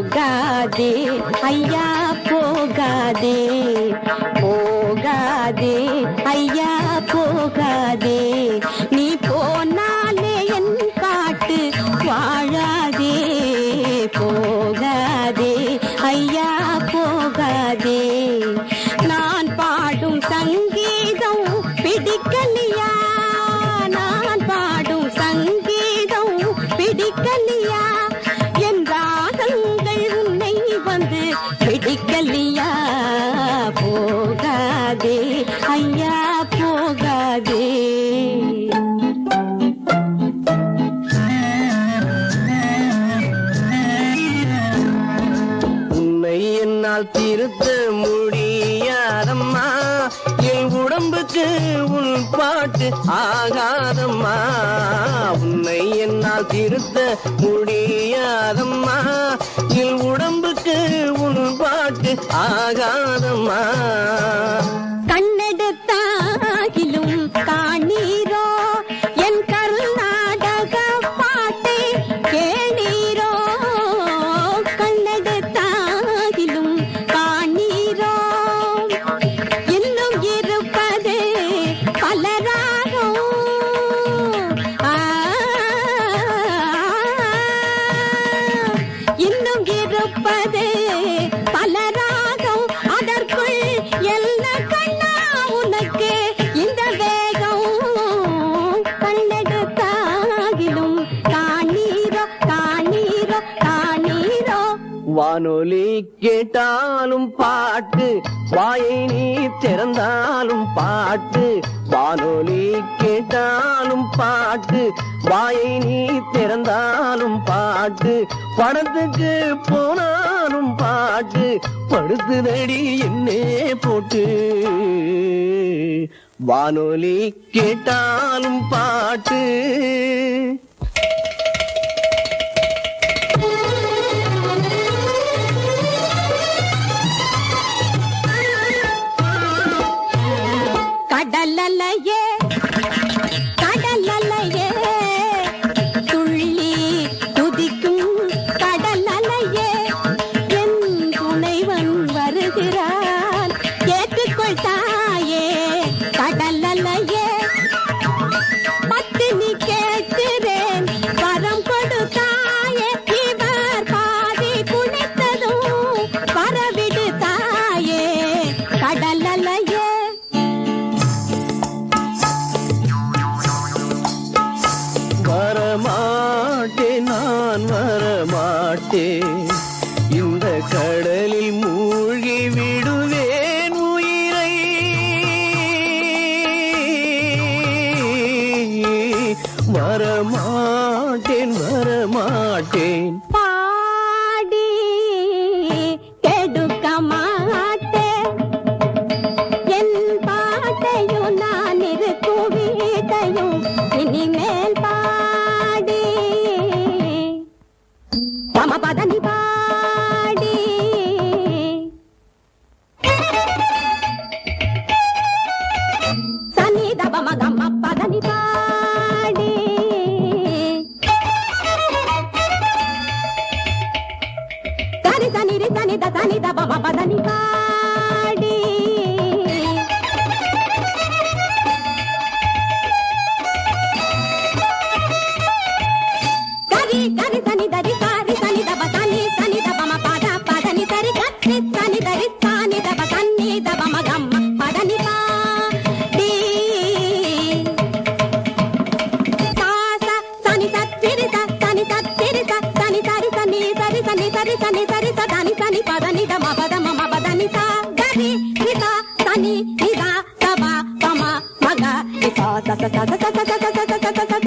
போகாதே ஐயா போகாதே போகாதே ஐயா போகாதே. நீ போனாலே என் பாட்டு வாழாதே போகாதே ஐயா போகாதே. நான் பாடும் சங்கீதம் பிடிக்கலையா? நான் பாடும் சங்கீதம் பிடிக்கலையா? போகாதே ஐயா போகாதே. உன்னை என்னால் திருத்த முடியாதம்மா. என் உடம்புக்கு உன் பாட்டு ஆகாதம்மா. உன்னை என்னால் திருத்த முடியாதம்மா. என் உடம்புக்கு உன் பாட்டு ஆகாதம்மா. இருப்பது பலராகும் அதற்குள் என்ன கண்ணா உனக்கு. இந்த வேகம் கண்ணெடுத்தாகிலும் காணீரோ காணீரோ காணீரோ. வானொலி கேட்டாலும் பாட்டு வாயை நீ திறந்தாலும் பாட்டு. வானொலி கேட்டாலும் பாட்டு. வாயை நீ திறந்தாலும் பாட்டு. படத்துக்கு போனாலும் பாட்டு. படுத்துதடி என்னே போட்டு. வானொலி கேட்டாலும் பாட்டு. கடலலையே வரமாட்டேன் நான் வரமாட்டேன். இந்த கடலில் மூழ்கி விடுவேன் உயிரை. வரமாட்டேன் வரமாட்டேன். గని దని దరి సారి సని దబ సని సని దబ మ పద పదని సరి కత్తి సని దరి సాని దబ సన్ని దబ మ గమ్మ పదని పా డి సాస సని సత్తిరి స సని సత్తిరి స సని సరి సని సరి సని సరి సని సరి స దని సని పదని దమ పద మ మ పదని సా గరి నిత సని నిద దబ పమ మగ స స స స స స స స స స స స